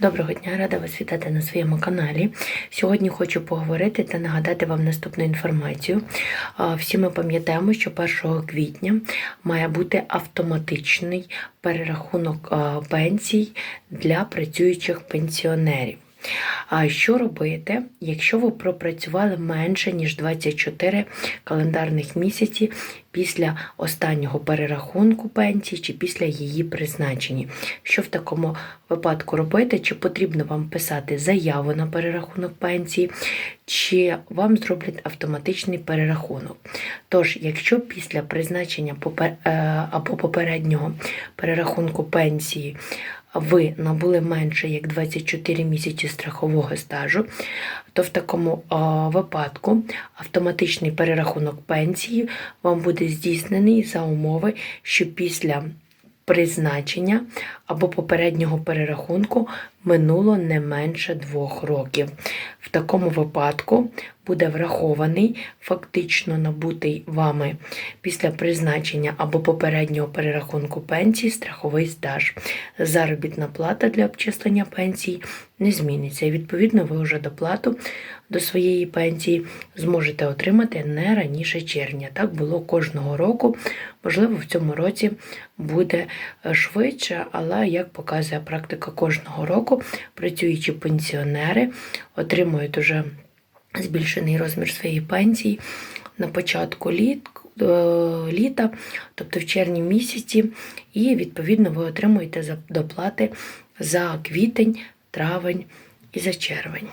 Доброго дня, рада вас вітати на своєму каналі. Сьогодні хочу поговорити та нагадати вам наступну інформацію. Всі ми пам'ятаємо, що 1 квітня має бути автоматичний перерахунок пенсій для працюючих пенсіонерів. А що робити, якщо ви пропрацювали менше ніж 24 календарних місяці після останнього перерахунку пенсії чи після її призначення? Що в такому випадку робити? Чи потрібно вам писати заяву на перерахунок пенсії, чи вам зроблять автоматичний перерахунок? Тож, якщо після призначення е, або попереднього перерахунку пенсії ви набули менше як 24 місяці страхового стажу, то в такому а, випадку автоматичний перерахунок пенсії вам буде здійснений за умови, що після призначення або попереднього перерахунку минуло не менше двох років. В такому випадку буде врахований фактично набутий вами після призначення або попереднього перерахунку пенсії страховий стаж. Заробітна плата для обчислення пенсій не зміниться. І відповідно ви вже доплату до своєї пенсії зможете отримати не раніше червня. Так було кожного року. Можливо, в цьому році буде е, швидше, але як показує практика кожного року, працюючі пенсіонери отримують уже збільшений розмір своєї пенсії на початку літ, е, літа, тобто в червні місяці, і відповідно ви отримуєте доплати за квітень, травень і за червень.